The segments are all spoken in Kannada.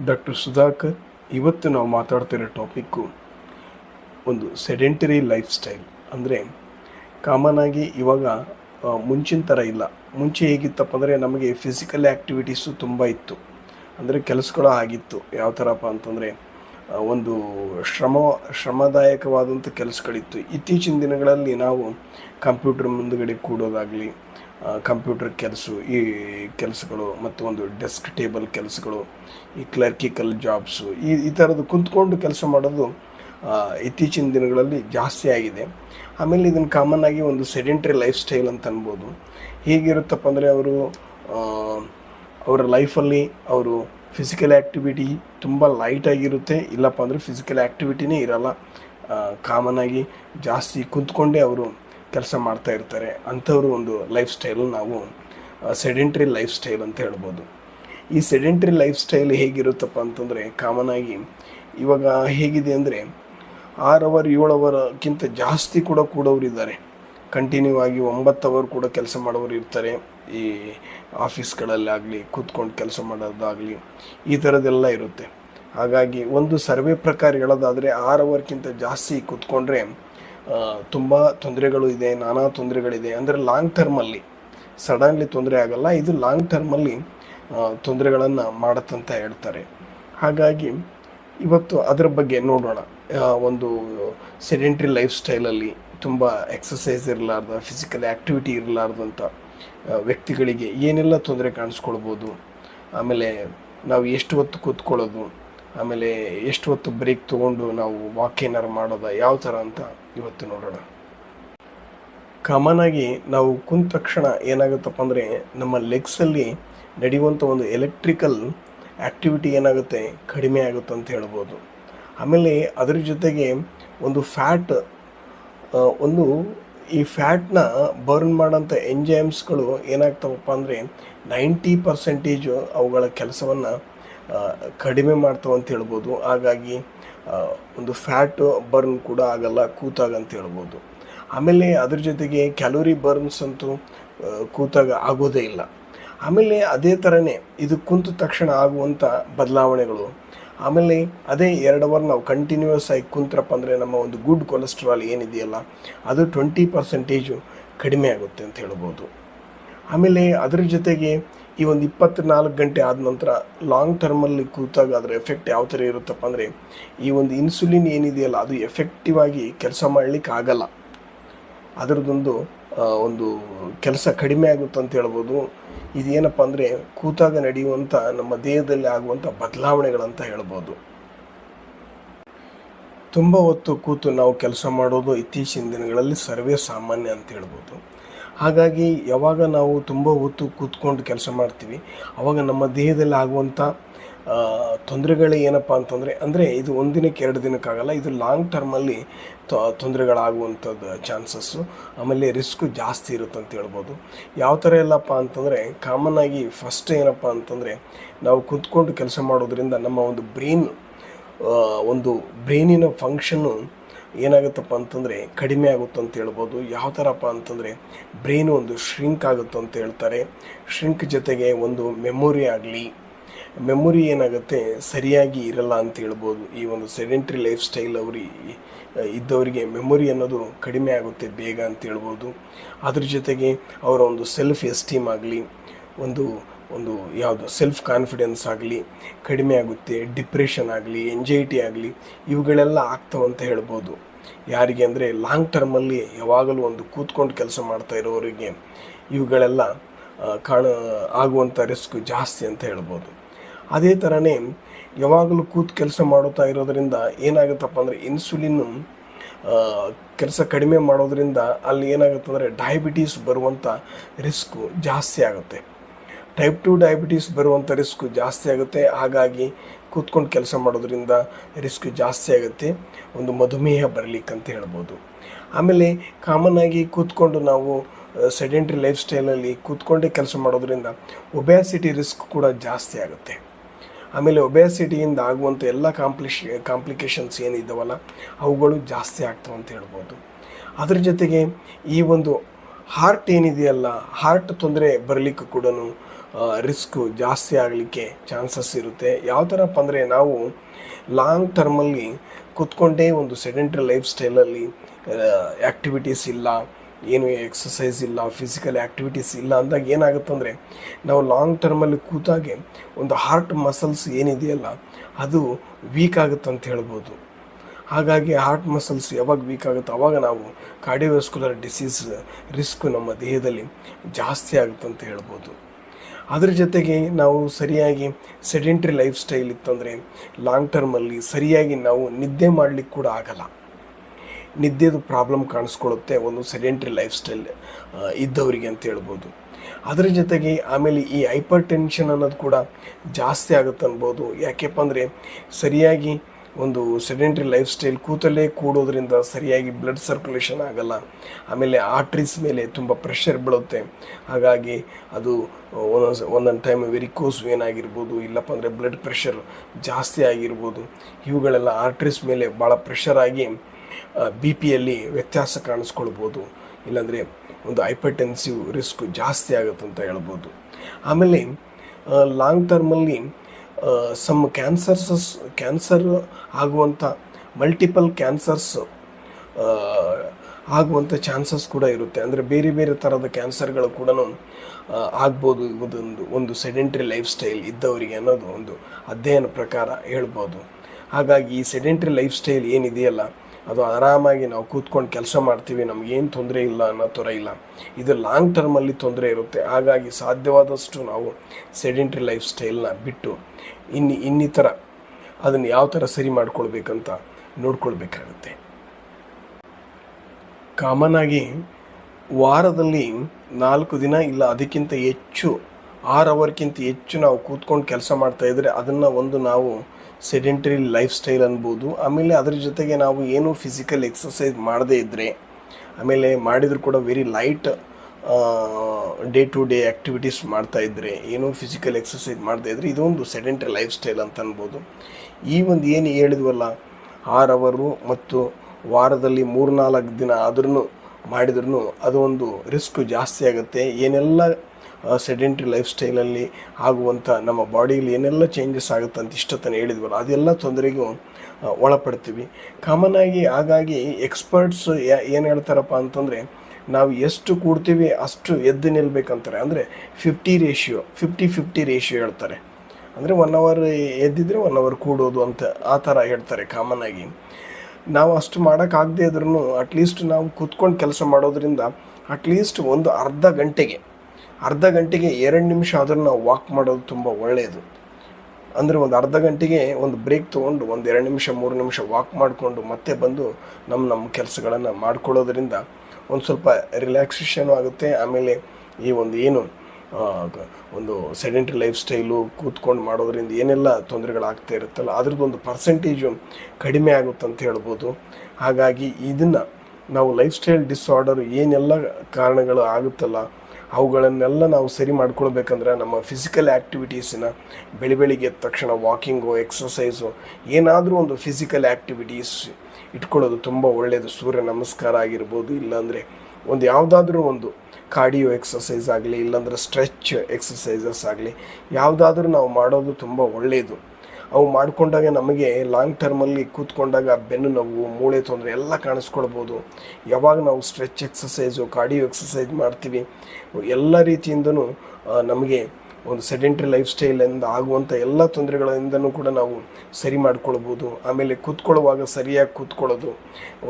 ಡಾಕ್ಟರ್ ಸುಧಾಕರ್ ಇವತ್ತು ನಾವು ಮಾತಾಡ್ತಿರೋ ಟಾಪಿಕ್ಕು ಒಂದು ಸೆಡೆಂಟರಿ ಲೈಫ್ ಸ್ಟೈಲ್ ಅಂದರೆ ಕಾಮನ್ ಆಗಿ ಇವಾಗ ಮುಂಚಿನ ಥರ ಇಲ್ಲ. ಮುಂಚೆ ಹೇಗಿತ್ತಪ್ಪ ಅಂದರೆ ನಮಗೆ ಫಿಸಿಕಲ್ ಆ್ಯಕ್ಟಿವಿಟೀಸು ತುಂಬ ಇತ್ತು. ಅಂದರೆ ಕೆಲಸಗಳು ಆಗಿತ್ತು. ಯಾವ ಥರಪ್ಪ ಅಂತಂದರೆ ಒಂದು ಶ್ರಮ ಶ್ರಮದಾಯಕವಾದಂಥ ಕೆಲಸಗಳಿತ್ತು. ಇತ್ತೀಚಿನ ದಿನಗಳಲ್ಲಿ ನಾವು ಕಂಪ್ಯೂಟರ್ ಮುಂದುಗಡೆ ಕೂಡೋದಾಗಲಿ ಕಂಪ್ಯೂಟರ್ ಕೆಲಸ, ಈ ಕೆಲಸಗಳು ಮತ್ತು ಒಂದು ಡೆಸ್ಕ್ ಟೇಬಲ್ ಕೆಲಸಗಳು, ಈ ಕ್ಲರ್ಕಿಕಲ್ ಜಾಬ್ಸು, ಈ ಈ ಥರದ್ದು ಕುಂತ್ಕೊಂಡು ಕೆಲಸ ಮಾಡೋದು ಇತ್ತೀಚಿನ ದಿನಗಳಲ್ಲಿ ಜಾಸ್ತಿ ಆಗಿದೆ. ಆಮೇಲೆ ಇದನ್ನು ಕಾಮನ್ ಆಗಿ ಒಂದು ಸೆಡೆಂಟ್ರಿ ಲೈಫ್ ಸ್ಟೈಲ್ ಅಂತ ಅನ್ಬೋದು. ಹೇಗಿರುತ್ತಪ್ಪ ಅಂದರೆ ಅವರು ಅವರ ಲೈಫಲ್ಲಿ ಅವರು ಫಿಸಿಕಲ್ ಆ್ಯಕ್ಟಿವಿಟಿ ತುಂಬ ಲೈಟಾಗಿರುತ್ತೆ ಇಲ್ಲಪ್ಪ ಅಂದರೆ ಫಿಸಿಕಲ್ ಆ್ಯಕ್ಟಿವಿಟಿನೇ ಇರಲ್ಲ. ಕಾಮನ್ ಆಗಿ ಜಾಸ್ತಿ ಕುಂತ್ಕೊಂಡೇ ಅವರು ಕೆಲಸ ಮಾಡ್ತಾ ಇರ್ತಾರೆ. ಅಂಥವ್ರು ಒಂದು ಲೈಫ್ ಸ್ಟೈಲ್ ನಾವು ಸೆಡೆಂಟ್ರಿ ಲೈಫ್ ಸ್ಟೈಲ್ ಅಂತ ಹೇಳ್ಬೋದು. ಈ ಸೆಡೆಂಟ್ರಿ ಲೈಫ್ ಸ್ಟೈಲ್ ಹೇಗಿರುತ್ತಪ್ಪ ಅಂತಂದರೆ ಕಾಮನ್ ಆಗಿ ಇವಾಗ ಹೇಗಿದೆ ಅಂದರೆ, ಆರು ಅವರ್, ಏಳು ಅವರ್ಕ್ಕಿಂತ ಜಾಸ್ತಿ ಕೂಡ ಕೂಡೋರು ಇದ್ದಾರೆ. ಕಂಟಿನ್ಯೂ ಆಗಿ ಒಂಬತ್ತು ಅವರ್ ಕೂಡ ಕೆಲಸ ಮಾಡೋರು ಇರ್ತಾರೆ. ಈ ಆಫೀಸ್ಗಳಲ್ಲಿ ಆಗಲಿ, ಕೂತ್ಕೊಂಡು ಕೆಲಸ ಮಾಡೋದಾಗಲಿ, ಈ ಥರದ್ದೆಲ್ಲ ಇರುತ್ತೆ. ಹಾಗಾಗಿ ಒಂದು ಸರ್ವೆ ಪ್ರಕಾರ ಹೇಳೋದಾದರೆ, ಆರು ಅವರ್ಕ್ಕಿಂತ ಜಾಸ್ತಿ ಕೂತ್ಕೊಂಡ್ರೆ ತುಂಬ ತೊಂದರೆಗಳು ಇದೆ, ನಾನಾ ತೊಂದರೆಗಳಿದೆ. ಅಂದರೆ ಲಾಂಗ್ ಟರ್ಮಲ್ಲಿ ಸಡನ್ಲಿ ತೊಂದರೆ ಆಗಲ್ಲ, ಇದು ಲಾಂಗ್ ಟರ್ಮಲ್ಲಿ ತೊಂದರೆಗಳನ್ನು ಮಾಡುತ್ತಂತ ಹೇಳ್ತಾರೆ. ಹಾಗಾಗಿ, ಇವತ್ತು ಅದರ ಬಗ್ಗೆ ನೋಡೋಣ. ಒಂದು ಸೆಡೆಂಟ್ರಿ ಲೈಫ್ ಸ್ಟೈಲಲ್ಲಿ ತುಂಬ ಎಕ್ಸಸೈಸ್ ಇರಲಾರ್ದ ಫಿಸಿಕಲ್ ಆ್ಯಕ್ಟಿವಿಟಿ ಇರಲಾರ್ದಂಥ ವ್ಯಕ್ತಿಗಳಿಗೆ ಏನೆಲ್ಲ ತೊಂದರೆ ಕಾಣಿಸ್ಕೊಳ್ಬೋದು, ಆಮೇಲೆ ನಾವು ಎಷ್ಟು ಹೊತ್ತು ಕೂತ್ಕೊಳ್ಳೋದು ಆಮೇಲೆ ಎಷ್ಟು ಹೊತ್ತು ಬ್ರೇಕ್ ತಗೊಂಡು ನಾವು ವಾಕ್ ಏನಾರು ಮಾಡೋದ, ಯಾವ ಥರ ಅಂತ ಇವತ್ತು ನೋಡೋಣ. ಕಾಮನ್ ಆಗಿ ನಾವು ಕುಂತ ತಕ್ಷಣ ಏನಾಗುತ್ತಪ್ಪ ಅಂದರೆ, ನಮ್ಮ ಲೆಗ್ಸಲ್ಲಿ ನಡೆಯುವಂಥ ಒಂದು ಎಲೆಕ್ಟ್ರಿಕಲ್ ಆ್ಯಕ್ಟಿವಿಟಿ ಏನಾಗುತ್ತೆ, ಕಡಿಮೆ ಆಗುತ್ತೆ ಅಂತ ಹೇಳ್ಬೋದು. ಆಮೇಲೆ ಅದರ ಜೊತೆಗೆ ಒಂದು ಫ್ಯಾಟ್ ಒಂದು ಈ ಫ್ಯಾಟ್ನ ಬರ್ನ್ ಮಾಡೋಂಥ ಎಂಜೈಮ್ಸ್ಗಳು ಏನಾಗ್ತಾವಪ್ಪ ಅಂದರೆ ನೈಂಟಿ ಪರ್ಸೆಂಟೇಜು ಅವುಗಳ ಕೆಲಸವನ್ನು ಕಡಿಮೆ ಮಾಡ್ತಾವೆ ಅಂತ ಹೇಳ್ಬೋದು. ಹಾಗಾಗಿ ಒಂದು ಫ್ಯಾಟ್ ಬರ್ನ್ ಕೂಡ ಆಗಲ್ಲ, ಕೂತಾಗ ಅಂತ ಹೇಳ್ಬೋದು. ಆಮೇಲೆ ಅದ್ರ ಜೊತೆಗೆ ಕ್ಯಾಲೋರಿ ಬರ್ನ್ಸ್ ಅಂತೂ ಕೂತಾಗ ಆಗೋದೇ ಇಲ್ಲ. ಆಮೇಲೆ ಅದೇ ಥರನೇ ಇದು ಕುಂತ ತಕ್ಷಣ ಆಗುವಂಥ ಬದಲಾವಣೆಗಳು. ಆಮೇಲೆ ಅದೇ ಎರಡು ಅವರ್ ನಾವು ಕಂಟಿನ್ಯೂಸ್ ಆಗಿ ಕುಂತ್ರಪ್ಪ ಅಂದರೆ ನಮ್ಮ ಒಂದು ಗುಡ್ ಕೊಲೆಸ್ಟ್ರಾಲ್ ಏನಿದೆಯಲ್ಲ, ಅದು ಟ್ವೆಂಟಿ ಪರ್ಸೆಂಟೇಜು ಕಡಿಮೆ ಆಗುತ್ತೆ ಅಂತ ಹೇಳ್ಬೋದು. ಆಮೇಲೆ ಅದ್ರ ಜೊತೆಗೆ ಈ ಒಂದು ಇಪ್ಪತ್ನಾಲ್ಕು ಗಂಟೆ ಆದ ನಂತರ ಲಾಂಗ್ ಟರ್ಮಲ್ಲಿ ಕೂತಾಗ ಅದರ ಎಫೆಕ್ಟ್ ಯಾವ ಥರ ಇರುತ್ತಪ್ಪ ಅಂದರೆ, ಈ ಒಂದು ಇನ್ಸುಲಿನ್ ಏನಿದೆಯಲ್ಲ, ಅದು ಎಫೆಕ್ಟಿವ್ ಆಗಿ ಕೆಲಸ ಮಾಡಲಿಕ್ಕೆ ಆಗಲ್ಲ. ಅದರದೊಂದು ಒಂದು ಕೆಲಸ ಕಡಿಮೆ ಆಗುತ್ತೆ ಅಂತ ಹೇಳ್ಬೋದು. ಇದೇನಪ್ಪ ಅಂದರೆ, ಕೂತಾಗ ನಡೆಯುವಂಥ ನಮ್ಮ ದೇಹದಲ್ಲಿ ಆಗುವಂಥ ಬದಲಾವಣೆಗಳಂತ ಹೇಳ್ಬೋದು. ತುಂಬ ಹೊತ್ತು ಕೂತು ನಾವು ಕೆಲಸ ಮಾಡೋದು ಇತ್ತೀಚಿನ ದಿನಗಳಲ್ಲಿ ಸರ್ವೇ ಸಾಮಾನ್ಯ ಅಂತ ಹೇಳ್ಬೋದು. ಹಾಗಾಗಿ ಯಾವಾಗ ನಾವು ತುಂಬ ಹೊತ್ತು ಕೂತ್ಕೊಂಡು ಕೆಲಸ ಮಾಡ್ತೀವಿ ಆವಾಗ ನಮ್ಮ ದೇಹದಲ್ಲಿ ಆಗುವಂಥ ತೊಂದರೆಗಳು ಏನಪ್ಪ ಅಂತಂದರೆ, ಅಂದರೆ ಇದು ಒಂದಿನಕ್ಕೆ ಎರಡು ದಿನಕ್ಕಾಗಲ್ಲ, ಇದು ಲಾಂಗ್ ಟರ್ಮಲ್ಲಿ ತೊಂದರೆಗಳಾಗುವಂಥದ್ದು ಚಾನ್ಸಸ್ಸು ಆಮೇಲೆ ರಿಸ್ಕ್ ಜಾಸ್ತಿ ಇರುತ್ತೆ ಅಂತ ಹೇಳ್ಬೋದು. ಯಾವ ಥರ ಎಲ್ಲಪ್ಪ ಅಂತಂದರೆ ಕಾಮನ್ ಆಗಿ ಫಸ್ಟ್ ಏನಪ್ಪ ಅಂತಂದರೆ, ನಾವು ಕೂತ್ಕೊಂಡು ಕೆಲಸ ಮಾಡೋದ್ರಿಂದ ನಮ್ಮ ಒಂದು ಬ್ರೈನ್ ಒಂದು ಬ್ರೈನಿನ ಫಂಕ್ಷನ್ನು ಏನಾಗುತ್ತಪ್ಪ ಅಂತಂದರೆ ಕಡಿಮೆ ಆಗುತ್ತೆ ಅಂತ ಹೇಳ್ಬೋದು. ಯಾವ ಥರಪ್ಪ ಅಂತಂದರೆ ಬ್ರೈನ್ ಒಂದು ಶ್ರಿಂಕ್ ಆಗುತ್ತೆ ಅಂತ ಹೇಳ್ತಾರೆ. ಶ್ರಿಂಕ್ ಜೊತೆಗೆ ಒಂದು ಮೆಮೊರಿ ಆಗಲಿ ಮೆಮೊರಿ ಏನಾಗುತ್ತೆ ಸರಿಯಾಗಿ ಇರಲ್ಲ ಅಂತ ಹೇಳ್ಬೋದು. ಈ ಒಂದು ಸೆಡೆಂಟ್ರಿ ಲೈಫ್ ಸ್ಟೈಲ್ ಅವ್ರಿ ಇದ್ದವರಿಗೆ ಮೆಮೊರಿ ಅನ್ನೋದು ಕಡಿಮೆ ಆಗುತ್ತೆ ಬೇಗ ಅಂತ ಹೇಳ್ಬೋದು. ಅದ್ರ ಜೊತೆಗೆ ಅವರ ಒಂದು ಸೆಲ್ಫ್ ಎಸ್ಟೀಮ್ ಆಗಲಿ, ಒಂದು ಒಂದು ಯಾವುದು ಸೆಲ್ಫ್ ಕಾನ್ಫಿಡೆನ್ಸ್ ಆಗಲಿ, ಕಡಿಮೆ ಆಗುತ್ತೆ ಡಿಪ್ರೆಷನ್ ಆಗಲಿ ಎಂಜೈಟಿ ಆಗಲಿ, ಇವುಗಳೆಲ್ಲ ಆಗ್ತಾವಂತ ಹೇಳ್ಬೋದು. ಯಾರಿಗೆ ಅಂದರೆ ಲಾಂಗ್ ಟರ್ಮಲ್ಲಿ ಯಾವಾಗಲೂ ಒಂದು ಕೂತ್ಕೊಂಡು ಕೆಲಸ ಮಾಡ್ತಾ ಇರೋರಿಗೆ ಇವುಗಳೆಲ್ಲ ಕಾಣ ಆಗುವಂಥ ರಿಸ್ಕ್ ಜಾಸ್ತಿ ಅಂತ ಹೇಳ್ಬೋದು. ಅದೇ ಥರನೇ ಯಾವಾಗಲೂ ಕೂತು ಕೆಲಸ ಮಾಡುತ್ತಾ ಇರೋದರಿಂದ ಏನಾಗುತ್ತಪ್ಪ ಅಂದರೆ ಇನ್ಸುಲಿನ್ನು ಕೆಲಸ ಕಡಿಮೆ ಮಾಡೋದರಿಂದ ಅಲ್ಲಿ ಏನಾಗುತ್ತೆ ಅಂದರೆ ಡಯಾಬಿಟೀಸ್ ಬರುವಂಥ ರಿಸ್ಕು ಜಾಸ್ತಿ ಆಗುತ್ತೆ. ಟೈಪ್ ಟು ಡಯಾಬಿಟೀಸ್ ಬರುವಂಥ ರಿಸ್ಕ್ ಜಾಸ್ತಿ ಆಗುತ್ತೆ. ಹಾಗಾಗಿ ಕೂತ್ಕೊಂಡು ಕೆಲಸ ಮಾಡೋದ್ರಿಂದ ರಿಸ್ಕ್ ಜಾಸ್ತಿ ಆಗುತ್ತೆ. ಒಂದು ಮಧುಮೇಹ ಬರಲಿಕ್ಕಂತ ಹೇಳ್ಬೋದು. ಆಮೇಲೆ ಕಾಮನ್ ಆಗಿ ಕೂತ್ಕೊಂಡು ನಾವು ಸೆಡೆಂಟ್ರಿ ಲೈಫ್ ಸ್ಟೈಲಲ್ಲಿ ಕೂತ್ಕೊಂಡೇ ಕೆಲಸ ಮಾಡೋದ್ರಿಂದ ಒಬ್ಯಾಸಿಟಿ ರಿಸ್ಕ್ ಕೂಡ ಜಾಸ್ತಿ ಆಗುತ್ತೆ. ಆಮೇಲೆ ಒಬ್ಯಾಸಿಟಿಯಿಂದ ಆಗುವಂಥ ಎಲ್ಲ ಕಾಂಪ್ಲಿಷ್ ಕಾಂಪ್ಲಿಕೇಶನ್ಸ್ ಏನಿದ್ದಾವಲ್ಲ ಅವುಗಳು ಜಾಸ್ತಿ ಆಗ್ತವೆ ಅಂತ ಹೇಳ್ಬೋದು. ಅದ್ರ ಜೊತೆಗೆ ಈ ಒಂದು ಹಾರ್ಟ್ ಏನಿದೆಯಲ್ಲ ಹಾರ್ಟ್ ತೊಂದರೆ ಬರಲಿಕ್ಕೂ ಕೂಡ ರಿಸ್ಕು ಜಾಸ್ತಿ ಆಗಲಿಕ್ಕೆ ಚಾನ್ಸಸ್ ಇರುತ್ತೆ. ಯಾವ ಥರಪ್ಪ ಅಂದರೆ ನಾವು ಲಾಂಗ್ ಟರ್ಮಲ್ಲಿ ಕೂತ್ಕೊಂಡೇ ಒಂದು ಸೆಡೆಂಟ್ರಿ ಲೈಫ್ ಸ್ಟೈಲಲ್ಲಿ ಆ್ಯಕ್ಟಿವಿಟೀಸ್ ಇಲ್ಲ, ಏನು ಎಕ್ಸಸೈಸ್ ಇಲ್ಲ ಫಿಸಿಕಲ್ ಆ್ಯಕ್ಟಿವಿಟೀಸ್ ಇಲ್ಲ ಅಂದಾಗ ಏನಾಗುತ್ತೆ ಅಂದರೆ, ನಾವು ಲಾಂಗ್ ಟರ್ಮಲ್ಲಿ ಕೂತಾಗೆ ಒಂದು ಹಾರ್ಟ್ ಮಸಲ್ಸ್ ಏನಿದೆಯಲ್ಲ, ಅದು ವೀಕ್ ಆಗುತ್ತೆ ಅಂತ ಹೇಳ್ಬೋದು. ಹಾಗಾಗಿ ಹಾರ್ಟ್ ಮಸಲ್ಸ್ ಯಾವಾಗ ವೀಕ್ ಆಗುತ್ತೋ ಅವಾಗ ನಾವು ಕಾರ್ಡಿಯೋಸ್ಕುಲರ್ ಡಿಸೀಸ್ ರಿಸ್ಕ್ ನಮ್ಮ ದೇಹದಲ್ಲಿ ಜಾಸ್ತಿ ಆಗುತ್ತೆ ಅಂತ ಹೇಳ್ಬೋದು. ಅದ್ರ ಜೊತೆಗೆ ನಾವು ಸರಿಯಾಗಿ ಸೆಡೆಂಟ್ರಿ ಲೈಫ್ ಸ್ಟೈಲ್ ಇತ್ತಂದರೆ ಲಾಂಗ್ ಟರ್ಮಲ್ಲಿ ಸರಿಯಾಗಿ ನಾವು ನಿದ್ದೆ ಮಾಡಲಿಕ್ಕೆ ಕೂಡ ಆಗಲ್ಲ. ನಿದ್ದೆದು ಪ್ರಾಬ್ಲಮ್ ಕಾಣಿಸ್ಕೊಳ್ಳುತ್ತೆ ಒಂದು ಸೆಡೆಂಟ್ರಿ ಲೈಫ್ ಸ್ಟೈಲ್ ಇದ್ದವರಿಗೆ ಅಂತ ಹೇಳ್ಬೋದು. ಅದರ ಜೊತೆಗೆ ಆಮೇಲೆ ಈ ಹೈಪರ್ ಟೆನ್ಷನ್ ಅನ್ನೋದು ಕೂಡ ಜಾಸ್ತಿ ಆಗುತ್ತೆ ಅನ್ಬೋದು. ಯಾಕೆಪ್ಪ ಅಂದರೆ ಸರಿಯಾಗಿ ಒಂದು ಸೆಡೆಂಟ್ರಿ ಲೈಫ್ ಸ್ಟೈಲ್ ಕೂತಲ್ಲೇ ಕೂಡೋದ್ರಿಂದ ಸರಿಯಾಗಿ ಬ್ಲಡ್ ಸರ್ಕ್ಯುಲೇಷನ್ ಆಗಲ್ಲ. ಆಮೇಲೆ ಆರ್ಟ್ರೀಸ್ ಮೇಲೆ ತುಂಬ ಪ್ರೆಷರ್ ಬೀಳುತ್ತೆ. ಹಾಗಾಗಿ ಅದು ಒಂದೊಂದು ಒಂದೊಂದು ಟೈಮ್ ವೆರಿಕೋಸ್ ವೇನ್ ಆಗಿರ್ಬೋದು ಇಲ್ಲಪ್ಪ ಅಂದರೆ ಬ್ಲಡ್ ಪ್ರೆಷರ್ ಜಾಸ್ತಿ ಆಗಿರ್ಬೋದು. ಇವುಗಳೆಲ್ಲ ಆರ್ಟ್ರೀಸ್ ಮೇಲೆ ಭಾಳ ಪ್ರೆಷರ್ ಆಗಿ ಬಿ ಪಿಯಲ್ಲಿ ವ್ಯತ್ಯಾಸ ಕಾಣಿಸ್ಕೊಳ್ಬೋದು. ಇಲ್ಲಾಂದರೆ ಒಂದು ಹೈಪರ್ಟೆನ್ಸಿವ್ ರಿಸ್ಕ್ ಜಾಸ್ತಿ ಆಗುತ್ತೆ ಅಂತ ಹೇಳ್ಬೋದು. ಆಮೇಲೆ ಲಾಂಗ್ ಟರ್ಮಲ್ಲಿ ಸಮ್ ಕ್ಯಾನ್ಸರ್ಸಸ್ ಕ್ಯಾನ್ಸರ್ ಆಗುವಂಥ ಮಲ್ಟಿಪಲ್ ಕ್ಯಾನ್ಸರ್ಸ್ ಆಗುವಂಥ ಚಾನ್ಸಸ್ ಕೂಡ ಇರುತ್ತೆ. ಅಂದರೆ ಬೇರೆ ಬೇರೆ ಥರದ ಕ್ಯಾನ್ಸರ್ಗಳು ಕೂಡ ಆಗ್ಬೋದು ಇದೊಂದು ಒಂದು ಸೆಡೆಂಟ್ರಿ ಲೈಫ್ ಸ್ಟೈಲ್ ಇದ್ದವರಿಗೆ ಅನ್ನೋದು ಒಂದು ಅಧ್ಯಯನ ಪ್ರಕಾರ ಹೇಳ್ಬೋದು. ಹಾಗಾಗಿ ಈ ಸೆಡೆಂಟ್ರಿ ಲೈಫ್ ಸ್ಟೈಲ್ ಏನಿದೆಯಲ್ಲ ಅದು ಆರಾಮಾಗಿ ನಾವು ಕೂತ್ಕೊಂಡು ಕೆಲಸ ಮಾಡ್ತೀವಿ, ನಮಗೇನು ತೊಂದರೆ ಇಲ್ಲ ಅನ್ನೋ ಥರ ಇಲ್ಲ. ಇದು ಲಾಂಗ್ ಟರ್ಮಲ್ಲಿ ತೊಂದರೆ ಇರುತ್ತೆ. ಹಾಗಾಗಿ ಸಾಧ್ಯವಾದಷ್ಟು ನಾವು ಸೆಡೆಂಟ್ರಿ ಲೈಫ್ ಸ್ಟೈಲ್ನ ಬಿಟ್ಟು ಇನ್ನು, ಇನ್ನಿತರ ಅದನ್ನು ಯಾವ ಥರ ಸರಿ ಮಾಡ್ಕೊಳ್ಬೇಕಂತ ನೋಡ್ಕೊಳ್ಬೇಕಾಗುತ್ತೆ. ಕಾಮನ್ ಆಗಿ ವಾರದಲ್ಲಿ ನಾಲ್ಕು ದಿನ ಇಲ್ಲ ಅದಕ್ಕಿಂತ ಹೆಚ್ಚು, ಆರು ಅವರ್ಗಿಂತ ಹೆಚ್ಚು ನಾವು ಕೂತ್ಕೊಂಡು ಕೆಲಸ ಮಾಡ್ತಾಯಿದ್ರೆ ಅದನ್ನು ಒಂದು ನಾವು ಸೆಡೆಂಟರಿ ಲೈಫ್ ಸ್ಟೈಲ್ ಅನ್ಬೋದು. ಆಮೇಲೆ ಅದ್ರ ಜೊತೆಗೆ ನಾವು ಏನು ಫಿಸಿಕಲ್ ಎಕ್ಸಸೈಸ್ ಮಾಡದೇ ಇದ್ದರೆ ಆಮೇಲೆ ಮಾಡಿದರೂ ಕೂಡ very light day to day activities ಇದ್ದರೆ ಏನು ಫಿಸಿಕಲ್ ಎಕ್ಸಸೈಸ್ ಮಾಡ್ತಾ ಇದ್ದರೆ ಇದೊಂದು ಸೆಡೆಂಟರಿ ಲೈಫ್ ಸ್ಟೈಲ್ ಅಂತ ಅನ್ಬೋದು. ಈ ಒಂದು ಏನು ಹೇಳಿದ್ವಲ್ಲ, ಆರು ಅವರು ಮತ್ತು ವಾರದಲ್ಲಿ ಮೂರು ನಾಲ್ಕು ದಿನ ಆದ್ರೂ ಮಾಡಿದ್ರೂ ಅದು ಒಂದು ರಿಸ್ಕ್ ಜಾಸ್ತಿ ಆಗುತ್ತೆ. ಏನೆಲ್ಲ ಸೆಡೆಂಟ್ರಿ ಲೈಫ್ ಸ್ಟೈಲಲ್ಲಿ ಆಗುವಂಥ ನಮ್ಮ ಬಾಡಿಯಲ್ಲಿ ಏನೆಲ್ಲ ಚೇಂಜಸ್ ಆಗುತ್ತೆ ಅಂತ ಇಷ್ಟತನ ಹೇಳಿದ್ವಲ್ಲ, ಅದೆಲ್ಲ ತೊಂದರೆಗೂ ಒಳಪಡ್ತೀವಿ. ಕಾಮನ್ ಆಗಿ ಹಾಗಾಗಿ ಎಕ್ಸ್ಪರ್ಟ್ಸ್ ಏನು ಹೇಳ್ತಾರಪ್ಪ ಅಂತಂದರೆ, ನಾವು ಎಷ್ಟು ಕೂಡ್ತೀವಿ ಅಷ್ಟು ಎದ್ದು ನಿಲ್ಬೇಕಂತಾರೆ. ಅಂದರೆ fifty ratio fifty fifty ratio ಹೇಳ್ತಾರೆ. ಅಂದರೆ ಒನ್ ಅವರ್ ಎದ್ದಿದ್ರೆ ಒನ್ ಅವರ್ ಕೂಡೋದು ಅಂತ ಆ ಥರ ಹೇಳ್ತಾರೆ ಕಾಮನ್ ಆಗಿ. ನಾವು ಅಷ್ಟು ಮಾಡೋಕ್ಕಾಗದೇ ಇದ್ರೂ ಅಟ್ಲೀಸ್ಟ್ ನಾವು ಕೂತ್ಕೊಂಡು ಕೆಲಸ ಮಾಡೋದ್ರಿಂದ ಅಟ್ಲೀಸ್ಟ್ ಒಂದು ಅರ್ಧ ಗಂಟೆಗೆ ಅರ್ಧ ಗಂಟೆಗೆ ಎರಡು ನಿಮಿಷ ಆದರೂ ನಾವು ವಾಕ್ ಮಾಡೋದು ತುಂಬ ಒಳ್ಳೆಯದು ಅಂದರೆ ಒಂದು ಅರ್ಧ ಗಂಟೆಗೆ ಒಂದು ಬ್ರೇಕ್ ತೊಗೊಂಡು ಒಂದು ಎರಡು ನಿಮಿಷ, ಮೂರು ನಿಮಿಷ ವಾಕ್ ಮಾಡಿಕೊಂಡು ಮತ್ತೆ ಬಂದು ನಮ್ಮ ನಮ್ಮ ಕೆಲಸಗಳನ್ನು ಮಾಡ್ಕೊಳ್ಳೋದರಿಂದ ಒಂದು ಸ್ವಲ್ಪ ರಿಲ್ಯಾಕ್ಸೇಷನ್ ಆಗುತ್ತೆ. ಆಮೇಲೆ ಈ ಒಂದು ಏನು ಒಂದು ಸೆಡೆಂಟ್ರಿ ಲೈಫ್ ಸ್ಟೈಲು ಕೂತ್ಕೊಂಡು ಮಾಡೋದ್ರಿಂದ ಏನೆಲ್ಲ ತೊಂದರೆಗಳಾಗ್ತಾ ಇರುತ್ತಲ್ಲ ಅದ್ರದ್ದೊಂದು ಪರ್ಸೆಂಟೇಜು ಕಡಿಮೆ ಆಗುತ್ತೆ ಅಂತ ಹೇಳ್ಬೋದು. ಹಾಗಾಗಿ ಇದನ್ನು ನಾವು ಲೈಫ್ ಸ್ಟೈಲ್ ಡಿಸಾರ್ಡರ್ ಏನೆಲ್ಲ ಕಾರಣಗಳು ಆಗುತ್ತಲ್ಲ ಅವುಗಳನ್ನೆಲ್ಲ ನಾವು ಸರಿ ಮಾಡ್ಕೊಳ್ಬೇಕಂದ್ರೆ ನಮ್ಮ ಫಿಸಿಕಲ್ ಆ್ಯಕ್ಟಿವಿಟೀಸಿನ ಬೆಳಿ ಬೆಳಿಗ್ಗೆ ಎದ್ದ ತಕ್ಷಣ ವಾಕಿಂಗು ಎಕ್ಸಸೈಸು ಏನಾದರೂ ಒಂದು ಫಿಸಿಕಲ್ ಆ್ಯಕ್ಟಿವಿಟೀಸ್ ಇಟ್ಕೊಳ್ಳೋದು ತುಂಬ ಒಳ್ಳೆಯದು ಸೂರ್ಯ ನಮಸ್ಕಾರ ಆಗಿರ್ಬೋದು, ಇಲ್ಲಾಂದರೆ ಒಂದು ಯಾವುದಾದ್ರೂ ಒಂದು ಕಾರ್ಡಿಯೋ ಎಕ್ಸಸೈಸ್ ಆಗಲಿ, ಇಲ್ಲಾಂದ್ರೆ ಸ್ಟ್ರೆಚ್ ಎಕ್ಸಸೈಸಸ್ ಆಗಲಿ, ಯಾವುದಾದ್ರೂ ನಾವು ಮಾಡೋದು ತುಂಬ ಒಳ್ಳೆಯದು ಅವು ಮಾಡಿಕೊಂಡಾಗ ನಮಗೆ ಲಾಂಗ್ ಟರ್ಮಲ್ಲಿ ಕೂತ್ಕೊಂಡಾಗ ಬೆನ್ನು ನೋವು, ಮೂಳೆ ತೊಂದರೆ ಎಲ್ಲ ಕಾಣಿಸ್ಕೊಳ್ಬೋದು. ಯಾವಾಗ ನಾವು ಸ್ಟ್ರೆಚ್ ಎಕ್ಸಸೈಸು ಕಾರ್ಡಿಯೋ ಎಕ್ಸಸೈಸ್ ಮಾಡ್ತೀವಿ, ಎಲ್ಲ ರೀತಿಯಿಂದನೂ ನಮಗೆ ಒಂದು ಸೆಡೆಂಟ್ರಿ ಲೈಫ್ ಸ್ಟೈಲಿಂದ ಆಗುವಂಥ ಎಲ್ಲ ತೊಂದರೆಗಳಿಂದನೂ ಕೂಡ ನಾವು ಸರಿ ಮಾಡ್ಕೊಳ್ಬೋದು. ಆಮೇಲೆ ಕೂತ್ಕೊಳ್ಳುವಾಗ ಸರಿಯಾಗಿ ಕೂತ್ಕೊಳ್ಳೋದು,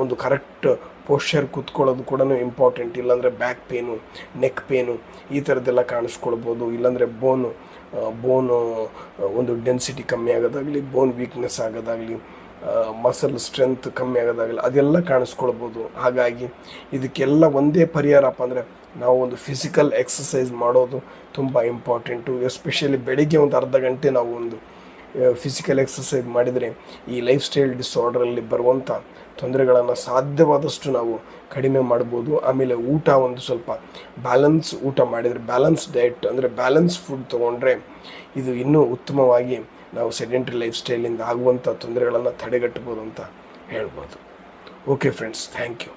ಒಂದು ಕರೆಕ್ಟ್ ಪೋಶ್ಚರ್ ಕೂತ್ಕೊಳ್ಳೋದು ಕೂಡ ಇಂಪಾರ್ಟೆಂಟ್ ಇಲ್ಲಾಂದರೆ ಬ್ಯಾಕ್ ಪೇನು ನೆಕ್ ಪೇನು ಈ ಥರದ್ದೆಲ್ಲ ಕಾಣಿಸ್ಕೊಳ್ಬೋದು. ಇಲ್ಲಾಂದರೆ ಬೋನು ಬೋನು ಒಂದು ಡೆನ್ಸಿಟಿ ಕಮ್ಮಿ ಆಗೋದಾಗಲಿ ಬೋನ್ ವೀಕ್ನೆಸ್ ಆಗೋದಾಗಲಿ ಮಸಲ್ ಸ್ಟ್ರೆಂತ್ ಕಮ್ಮಿ ಆಗೋದಾಗಲಿ, ಅದೆಲ್ಲ ಕಾಣಿಸ್ಕೊಳ್ಬೋದು. ಹಾಗಾಗಿ ಇದಕ್ಕೆಲ್ಲ ಒಂದೇ ಪರಿಹಾರಪ್ಪ ಅಂದರೆ ನಾವು ಒಂದು ಫಿಸಿಕಲ್ ಎಕ್ಸಸೈಸ್ ಮಾಡೋದು ತುಂಬ ಇಂಪಾರ್ಟೆಂಟು ಎಸ್ಪೆಷಲಿ ಬೆಳಿಗ್ಗೆ ಒಂದು ಅರ್ಧ ಗಂಟೆ ನಾವು ಒಂದು ಫಿಸಿಕಲ್ ಎಕ್ಸಸೈಸ್ ಮಾಡಿದರೆ ಈ ಲೈಫ್ ಸ್ಟೈಲ್ ಡಿಸಾರ್ಡ್ರಲ್ಲಿ ಬರುವಂಥ ತೊಂದರೆಗಳನ್ನು ಸಾಧ್ಯವಾದಷ್ಟು ನಾವು ಕಡಿಮೆ ಮಾಡ್ಬೋದು. ಆಮೇಲೆ ಊಟ ಒಂದು ಸ್ವಲ್ಪ ಬ್ಯಾಲೆನ್ಸ್ ಊಟ ಮಾಡಿದರೆ ಬ್ಯಾಲೆನ್ಸ್ ಡಯಟ್ ಅಂದರೆ ಬ್ಯಾಲೆನ್ಸ್ ಫುಡ್ ತೊಗೊಂಡ್ರೆ ಇದು ಇನ್ನೂ ಉತ್ತಮವಾಗಿ ನಾವು ಸೆಡೆಂಟ್ರಿ ಲೈಫ್ ಸ್ಟೈಲಿಂದ ಆಗುವಂಥ ತೊಂದರೆಗಳನ್ನು ತಡೆಗಟ್ಟಬೋದು ಅಂತ ಹೇಳ್ಬೋದು. Okay friends thank you